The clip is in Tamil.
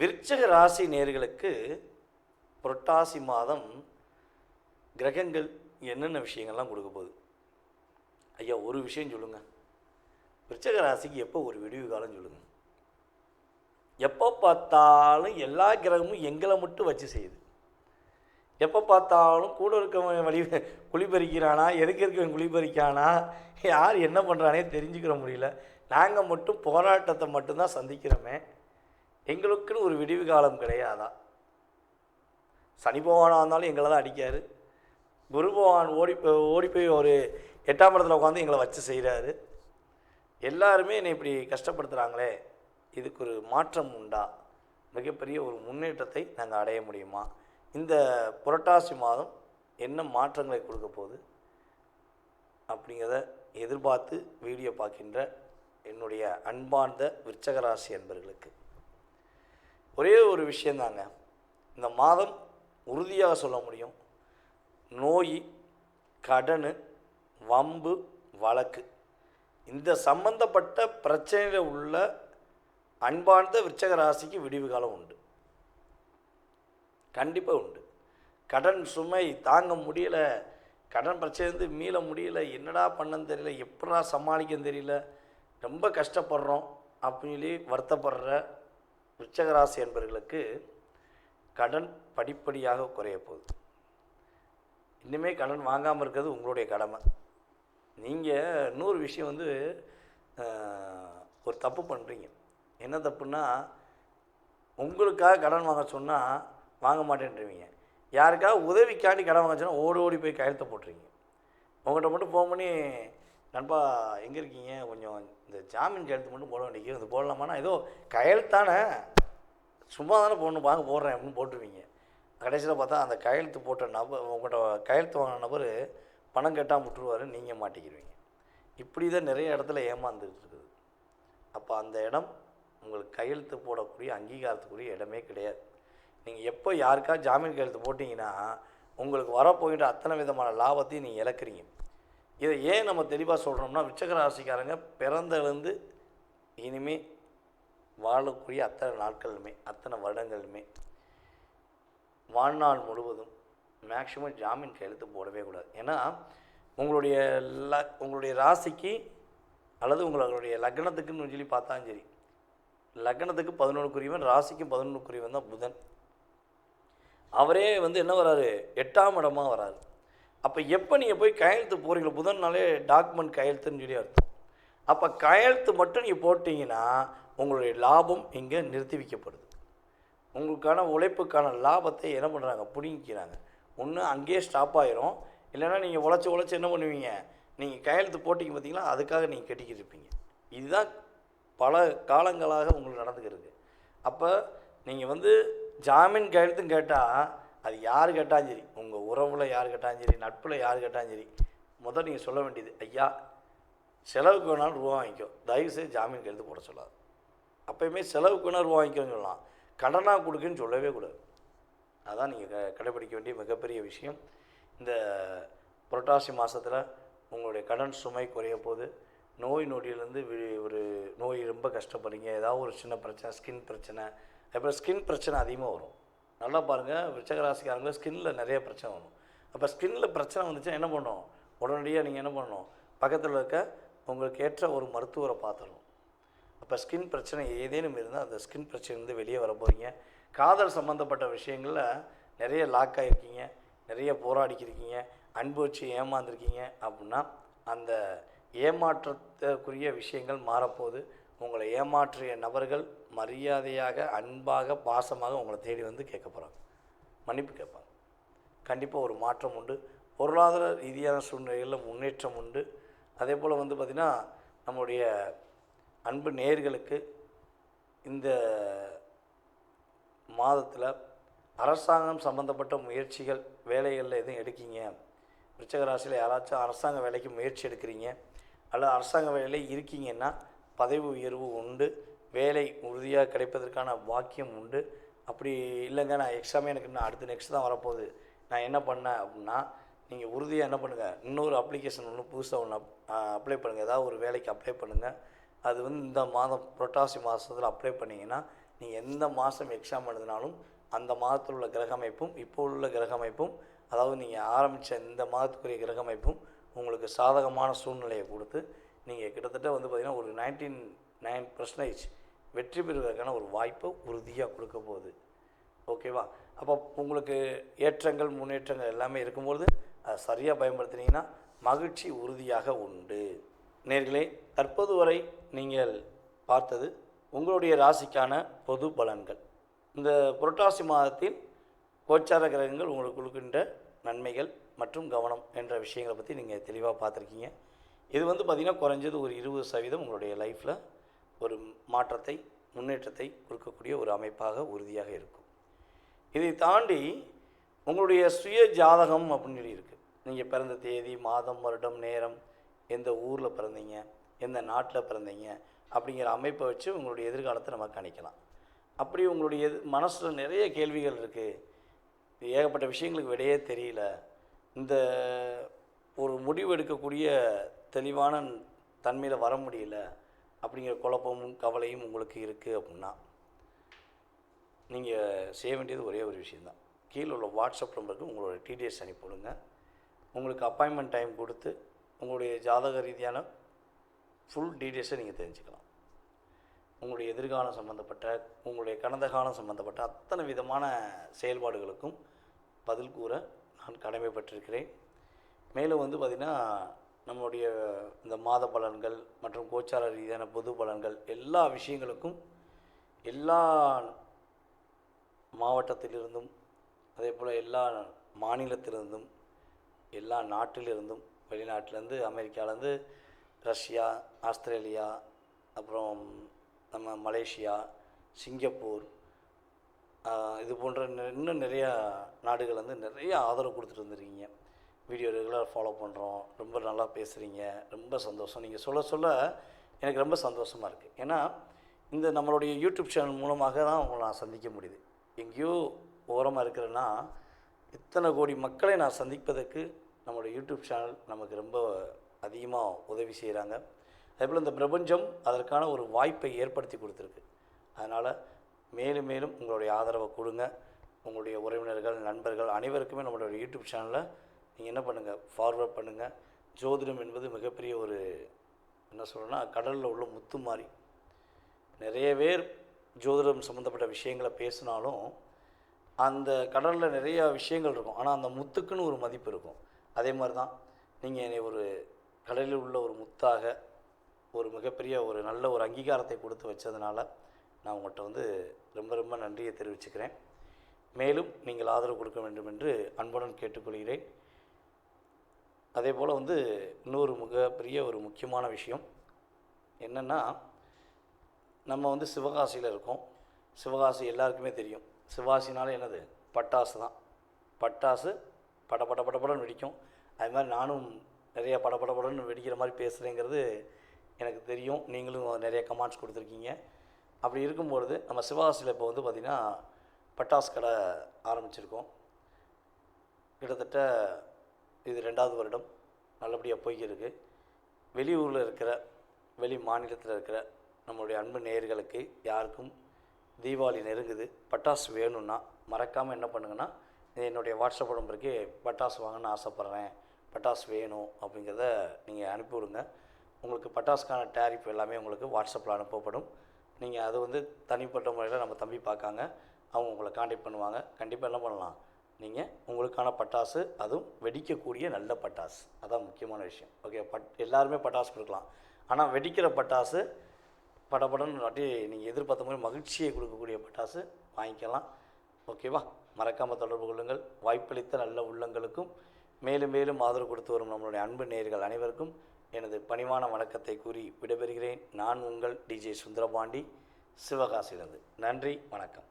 விருச்சக ராசி நேர்களுக்கு புரட்டாசி மாதம் கிரகங்கள் என்னென்ன விஷயங்கள்லாம் கொடுக்க போகுது? ஐயா ஒரு விஷயம் சொல்லுங்கள் விருச்சக ராசிக்கு எப்போ ஒரு விடிவு காலம் சொல்லுங்கள் எப்போ பார்த்தாலும் எல்லா கிரகமும் எங்களை மட்டும் வச்சு செய்யுது. எப்போ பார்த்தாலும் கூட இருக்கவன் வழி குளிப்பறிக்கிறானா எதுக்கு இருக்கவன் குளிப்பறிக்கானா யார் என்ன பண்ணுறானே தெரிஞ்சுக்கிற முடியல. நாங்கள் மட்டும் போராட்டத்தை மட்டும்தான் சந்திக்கிறோமே. எங்களுக்குன்னு ஒரு விடிவு காலம் கிடையாதா? சனி பகவானாக இருந்தாலும் எங்களை தான் அடிக்கார். குரு பகவான் ஓடி போய் ஓடி போய் ஒரு எட்டாம் இடத்துல உட்காந்து எங்களை வச்சு செய்கிறாரு எல்லாருமே என்னை இப்படி கஷ்டப்படுத்துகிறாங்களே இதுக்கு ஒரு மாற்றம் உண்டா? மிகப்பெரிய ஒரு முன்னேற்றத்தை நாங்கள் அடைய முடியுமா? இந்த புரட்டாசி மாதம் என்ன மாற்றங்களை கொடுக்க போகுது? அப்படிங்கிறத எதிர்பார்த்து வீடியோ பார்க்கின்ற என்னுடைய அன்பார்ந்த விருச்சகராசி அன்பர்களுக்கு. ஒரே ஒரு விஷயந்தாங்க. இந்த மாதம் உறுதியாக சொல்ல முடியும். நோய் கடன் வம்பு வழக்கு. இந்த சம்பந்தப்பட்ட பிரச்சனையில் உள்ள அன்பார்ந்த விருச்சக ராசிக்கு விடிவு காலம் உண்டு. கண்டிப்பாக உண்டு. கடன் சுமை தாங்க முடியலை. கடன் பிரச்சனைலேருந்து மீள முடியல. என்னடா பண்ணன்னு தெரியல. எப்படா சமாளிக்கன்னு தெரியல. ரொம்ப கஷ்டப்படுறோம் அப்படின்னு சொல்லி வருத்தப்படுற விருச்சகராசி என்பவர்களுக்கு கடன் படிப்படியாக குறைய போகுது. இன்னுமே கடன் வாங்காமல் இருக்கிறது உங்களுடைய கடமை. நீங்கள் இன்னொரு விஷயம் வந்து ஒரு தப்பு பண்ணுறீங்க என்ன தப்புன்னா உங்களுக்காக கடன் வாங்க சொன்னால் வாங்க மாட்டேன்றீங்க. யாருக்காவது உதவிக்காண்டி கடன் வாங்க சொன்னால் ஓடி ஓடி போய் கையெழுத்த போட்டுறீங்க உங்கள்கிட்ட மட்டும் ஃபோன் பண்ணி நண்பா எங்கே இருக்கீங்க? கொஞ்சம் இந்த ஜாமீன் கையெழுத்து மட்டும் போட வேண்டியது இது போடலாமாண்ணா ஏதோ கையெழுத்தானே சும்மா தானே போடணும். வாங்க போடுறேன் அப்படின்னு போட்டுருவீங்க. கடைசியில் பார்த்தா அந்த கையெழுத்து போட்ட நபர் உங்கள்கிட்ட கையெழுத்து வாங்கின நபர் பணம் கேட்டால் விட்டுருவாரு நீங்கள் மாட்டிக்கிடுவீங்க இப்படி தான் நிறைய இடத்துல ஏமாந்துட்டு இருக்குது அப்போ அந்த இடம் உங்களுக்கு கையெழுத்து போடக்கூடிய அங்கீகாரத்துக்குரிய இடமே கிடையாது. நீங்கள் எப்போ யாருக்கா ஜாமீன் கையெழுத்து போட்டிங்கன்னா உங்களுக்கு வரப்போகின்ற அத்தனை விதமான லாபத்தையும் நீங்கள் இழக்கிறீங்க. இதை ஏன் நம்ம தெளிவாக சொல்கிறோம்னா விச்சக ராசிக்காரங்க பிறந்தலேருந்து இனிமே வாழக்கூடிய அத்தனை நாட்களுமே அத்தனை வருடங்களுமே வாழ்நாள் முழுவதும் மேக்ஸிமம் ஜாமீன் கையெழுத்து போடவே கூடாது. ஏன்னா உங்களுடைய ல உங்களுடைய ராசிக்கு அல்லது உங்களுடைய லக்னத்துக்குன்னு சொல்லி பார்த்தாலும் சரி லக்னத்துக்கு பதினொன்று குறிவன் ராசிக்கும் பதினொன்று குறிவன் தான் புதன். அவரே வந்து என்ன வராரு? எட்டாம் இடமா வராரு. அப்போ எப்போ நீங்கள் போய் கையெழுத்து போகிறீங்களோ புதன்னாலே டாக்குமெண்ட் கையெழுத்துன்னு சொல்லி அர்த்தம். அப்போ கையெழுத்து மட்டும் நீங்கள் போட்டிங்கன்னா உங்களுடைய லாபம் இங்கே நிறுத்தி வைக்கப்படுது உங்களுக்கான உழைப்புக்கான லாபத்தை என்ன பண்ணுறாங்க பிடுங்கிக்கிறாங்க. ஒன்று அங்கேயே ஸ்டாப் ஆயிரும். இல்லைன்னா நீங்கள் உழைச்சி உழைச்சி என்ன பண்ணுவீங்க? நீங்கள் கையெழுத்து போட்டிங்க பார்த்தீங்களா அதுக்காக நீங்கள் கட்டிக்கிட்டு இருப்பீங்க. இதுதான் பல காலங்களாக உங்களுக்கு நடந்துக்கிறது அப்போ நீங்கள் வந்து ஜாமீன் கையெழுத்துன்னு கேட்டால் அது யார் கேட்டாலும் சரி உங்கள் உறவில் யார் கேட்டாலும் சரி நட்பில் யார் கேட்டாலும் சரி முதல் நீங்கள் சொல்ல வேண்டியது ஐயா செலவுக்கு வேணாலும் ரூபா வாங்கிக்கோ. தயவுசெய்து ஜாமீன் கையெழுத்து போட சொல்லாது. அப்போயுமே செலவுக்கு வேணால் ரூபா வாங்கிக்கோன்னு சொல்லலாம். கடனாக கொடுக்குன்னு சொல்லவே கூடாது. அதான் நீங்கள் க கடைப்பிடிக்க வேண்டிய மிகப்பெரிய விஷயம். இந்த புரட்டாசி மாதத்தில் உங்களுடைய கடன் சுமை குறைய போது நோய் நொடியிலேருந்து வி- ஒரு நோய் ரொம்ப கஷ்டப்படுறீங்க. ஏதாவது ஒரு சின்ன பிரச்சனை ஸ்கின் பிரச்சனை. அப்புறம் ஸ்கின் பிரச்சனை அதிகமாக வரும். நல்லா பாருங்கள் விருச்சகராசிக்காரங்க ஸ்கின்ல நிறைய பிரச்சனை வரும். அப்போ ஸ்கின்ல பிரச்சனை வந்துச்சுன்னா என்ன பண்ணணும் உடனடியாக நீங்கள் என்ன பண்ணணும்? பக்கத்தில் இருக்க உங்களுக்கு ஏற்ற ஒரு மருத்துவரை பார்த்துடணும். அப்போ ஸ்கின் பிரச்சனை ஏதேனும் இருந்தால் அந்த ஸ்கின் பிரச்சனைலேருந்து வெளியே வர போகிறீங்க காதல் சம்மந்தப்பட்ட விஷயங்களில் நிறைய லாக் ஆகிருக்கீங்க நிறைய போராடிக்கிருக்கீங்க. அன்பு வச்சு ஏமாந்துருக்கீங்க. அப்படின்னா அந்த ஏமாற்றத்துக்குரிய விஷயங்கள் மாறப்போகுது. உங்களை ஏமாற்றிய நபர்கள் மரியாதையாக அன்பாக பாசமாக உங்களை தேடி வந்து கேட்க போகிறாங்க மன்னிப்பு கேட்பாங்க. கண்டிப்பாக ஒரு மாற்றம் உண்டு. பொருளாதார ரீதியான சூழ்நிலைகளில் முன்னேற்றம் உண்டு. அதே போல் வந்து பார்த்திங்கன்னா நம்முடைய அன்பு நேர்களுக்கு இந்த மாதத்தில் அரசாங்கம் சம்மந்தப்பட்ட முயற்சிகள் வேலைகளில் எதுவும் எடுக்கீங்க? விருச்சக ராசியில் யாராச்சும் அரசாங்க வேலைக்கு முயற்சி எடுக்கிறீங்க? அல்லது அரசாங்க வேலையில் இருக்கீங்கன்னா பதவி உயர்வு உண்டு வேலை உறுதியாக கிடைப்பதற்கான வாக்கியம் உண்டு. அப்படி இல்லைங்க நான் எக்ஸாமே எனக்கு இன்னும் அடுத்து நெக்ஸ்ட் தான் வரப்போகுது. நான் என்ன பண்ணேன் அப்படின்னா நீங்கள் உறுதியாக என்ன பண்ணுங்கள் இன்னொரு அப்ளிகேஷன் ஒன்று புதுசாக ஒன்று அப்ளை பண்ணுங்கள் ஏதாவது ஒரு வேலைக்கு அப்ளை பண்ணுங்கள் அது வந்து இந்த மாதம் புரட்டாசி மாதத்தில் அப்ளை பண்ணிங்கன்னா நீங்கள் எந்த மாதம் எக்ஸாம் எழுதினாலும் அந்த மாதத்தில் உள்ள கிரக அமைப்பும் இப்போ உள்ள கிரக அமைப்பும் அதாவது நீங்கள் ஆரம்பித்த இந்த மாதத்துக்குரிய கிரக அமைப்பும் உங்களுக்கு சாதகமான சூழ்நிலையை கொடுத்து நீங்கள் கிட்டத்தட்ட வந்து பார்த்திங்கன்னா ஒரு நைன்டீன் நைன் பர்சன்டேஜ் வெற்றி பெறுவதற்கான ஒரு வாய்ப்பை உறுதியாக கொடுக்க போகுது. ஓகேவா அப்போ உங்களுக்கு ஏற்றங்கள் முன்னேற்றங்கள் எல்லாமே இருக்கும்பொழுது அதை சரியாக பயன்படுத்தினீங்கன்னா மகிழ்ச்சி உறுதியாக உண்டு. நேர்களே தற்போது வரை நீங்கள் பார்த்தது உங்களுடைய ராசிக்கான பொது பலன்கள். இந்த புரட்டாசி மாதத்தில் கோச்சார கிரகங்கள் உங்களுக்கு கொடுக்கின்ற நன்மைகள் மற்றும் கவனம் என்ற விஷயங்களை பற்றி நீங்கள் தெளிவாக பார்த்துருக்கீங்க. இது வந்து பார்த்திங்கன்னா குறைஞ்சது ஒரு இருபது சதவீதம் உங்களுடைய லைஃப்பில் ஒரு மாற்றத்தை முன்னேற்றத்தை கொடுக்கக்கூடிய ஒரு அமைப்பாக உறுதியாக இருக்கும். இதை தாண்டி உங்களுடைய சுய ஜாதகம் அப்படின்னு சொல்லி இருக்குது நீங்கள் பிறந்த தேதி மாதம் வருடம் நேரம் எந்த ஊரில் பிறந்தீங்க எந்த நாட்டில் பிறந்தீங்க அப்படிங்கிற அமைப்பை வச்சு உங்களுடைய எதிர்காலத்தை நம்ம கணிக்கலாம். அப்படி உங்களுடைய மனசில் நிறைய கேள்விகள் இருக்குது ஏகப்பட்ட விஷயங்களுக்கு விடையே தெரியல. இந்த ஒரு முடிவு எடுக்கக்கூடிய தெளிவான தன்மையில் வர முடியல அப்படிங்கிற குழப்பமும் கவலையும் உங்களுக்கு இருக்குது அப்படின்னா நீங்கள் செய்ய வேண்டியது ஒரே ஒரு விஷயந்தான் கீழே உள்ள வாட்ஸ்அப் நம்பருக்கு உங்களோட டீடைல்ஸ் அனுப்பிவிடுங்க உங்களுக்கு அப்பாயின்மெண்ட் டைம் கொடுத்து உங்களுடைய ஜாதக ரீதியான ஃபுல் டீடைல்ஸை நீங்கள் தெரிஞ்சுக்கலாம். உங்களுடைய எதிர்காலம் சம்மந்தப்பட்ட உங்களுடைய கடந்த காலம் சம்மந்தப்பட்ட அத்தனை விதமான செயல்பாடுகளுக்கும் பதில் கூற நான் கடமைப்பட்டிருக்கிறேன். மேலும் வந்து பார்த்திங்கன்னா நம்மளுடைய இந்த மாத பலன்கள் மற்றும் கோச்சார ரீதியான பொது பலன்கள் எல்லா விஷயங்களுக்கும் எல்லா மாவட்டத்திலிருந்தும் அதே போல் எல்லா மாநிலத்திலிருந்தும் எல்லா நாட்டிலிருந்தும் வெளிநாட்டிலேருந்து அமெரிக்காவிலேருந்து ரஷ்யா ஆஸ்திரேலியா அப்புறம் நம்ம மலேசியா சிங்கப்பூர் இது போன்ற இன்னும் நிறையா நாடுகள் வந்து நிறைய ஆதரவு கொடுத்துட்டு வந்துருக்கீங்க. வீடியோ ரெகுலர் ஃபாலோ பண்ணுறோம் ரொம்ப நல்லா பேசுகிறீங்க ரொம்ப சந்தோஷம். நீங்கள் சொல்ல சொல்ல எனக்கு ரொம்ப சந்தோஷமாக இருக்குது ஏன்னா இந்த நம்மளுடைய யூடியூப் சேனல் மூலமாக தான் உங்களை நான் சந்திக்க முடியுது. எங்கேயோ ஓரமாக இருக்கிறேன்னா இத்தனை கோடி மக்களை நான் சந்திப்பதற்கு நம்மளுடைய யூடியூப் சேனல் நமக்கு ரொம்ப அதிகமாக உதவி செய்கிறாங்க அதேபோல் இந்த பிரபஞ்சம் அதற்கான ஒரு வாய்ப்பை ஏற்படுத்தி கொடுத்துருக்கு. அதனால் மேலும் மேலும் உங்களுடைய ஆதரவை கொடுங்க. உங்களுடைய உறவினர்கள் நண்பர்கள் அனைவருக்குமே நம்மளுடைய யூடியூப் சேனலை நீங்கள் என்ன பண்ணுங்கள் ஃபார்வர்ட் பண்ணுங்கள் ஜோதிடம் என்பது மிகப்பெரிய ஒரு என்ன சொல்லணும்னா கடலில் உள்ள முத்து மாதிரி நிறைய பேர் ஜோதிடம் சம்மந்தப்பட்ட விஷயங்களை பேசினாலும் அந்த கடலில் நிறையா விஷயங்கள் இருக்கும். ஆனால் அந்த முத்துக்குன்னு ஒரு மதிப்பு இருக்கும். அதே மாதிரி தான் நீங்கள் என்னை ஒரு கடலில் உள்ள ஒரு முத்தாக ஒரு மிகப்பெரிய ஒரு நல்ல ஒரு அங்கீகாரத்தை கொடுத்து வச்சதுனால நான் உங்கள்கிட்ட வந்து ரொம்ப ரொம்ப நன்றியை தெரிவிச்சுக்கிறேன். மேலும் நீங்கள் ஆதரவு கொடுக்க வேண்டும் என்று அன்புடன் கேட்டுக்கொள்கிறேன். அதே போல் வந்து இன்னொரு மிகப்பெரிய ஒரு முக்கியமான விஷயம் என்னென்னா நம்ம வந்து சிவகாசியில் இருக்கோம். சிவகாசி எல்லாருக்குமே தெரியும். சிவகாசினாலே என்னது? பட்டாசு தான். பட்டாசு பட பட படப்படன்னு வெடிக்கும். அது மாதிரி நானும் நிறைய பட படப்படன்னு வெடிக்கிற மாதிரி பேசுகிறேங்கிறது எனக்கு தெரியும். நீங்களும் நிறைய கமெண்ட்ஸ் கொடுத்துருக்கீங்க. அப்படி இருக்கும்பொழுது நம்ம சிவகாசியில் இப்போ வந்து பார்த்திங்கன்னா பட்டாசு கடை ஆரம்பிச்சிருக்கோம். கிட்டத்தட்ட இது ரெண்டாவது வருடம் நல்லபடியாக போய்க்கிருக்கு. வெளியூரில் இருக்கிற வெளி மாநிலத்தில் இருக்கிற நம்மளுடைய அன்பு நேயர்களுக்கு யாருக்கும் தீபாவளி நெருங்குது பட்டாசு வேணும்னா மறக்காமல் என்ன பண்ணுங்கன்னா என்னுடைய வாட்ஸ்அப் நம்பருக்கு பட்டாசு வாங்கணும்னு ஆசைப்பட்றேன். பட்டாசு வேணும் அப்படிங்கிறத நீங்கள் அனுப்பி விடுங்க. உங்களுக்கு பட்டாசுக்கான டேரிஃப் எல்லாமே உங்களுக்கு வாட்ஸ்அப்பில் அனுப்பப்படும். நீங்கள் அது வந்து தனிப்பட்ட முறையில் நம்ம தம்பி பார்க்காங்க. அவங்க உங்களை காண்டாக்ட் பண்ணுவாங்க. கண்டிப்பாக என்ன பண்ணலாம்? நீங்கள் உங்களுக்கான பட்டாசு அதுவும் வெடிக்கக்கூடிய நல்ல பட்டாசு. அதான் முக்கியமான விஷயம். ஓகே பட் எல்லாருமே பட்டாசு கொடுக்கலாம். ஆனால் வெடிக்கிற பட்டாசு படப்படன்னு நாட்டி நீங்கள் எதிர்பார்த்த மாதிரி மகிழ்ச்சியை கொடுக்கக்கூடிய பட்டாசு வாங்கிக்கலாம். ஓகேவா மறக்காமல் தொடர்பு கொள்ளுங்கள். வாய்ப்பளித்த நல்ல உள்ளங்களுக்கும் மேலும் மேலும் ஆதரவு கொடுத்து வரும் நம்மளுடைய அன்பு நேர்கள் அனைவருக்கும் எனது பணிவான வணக்கத்தை கூறி விடைபெறுகிறேன். நான் உங்கள் டிஜே சுந்தரபாண்டி. சிவகாசிலிருந்து நன்றி வணக்கம்.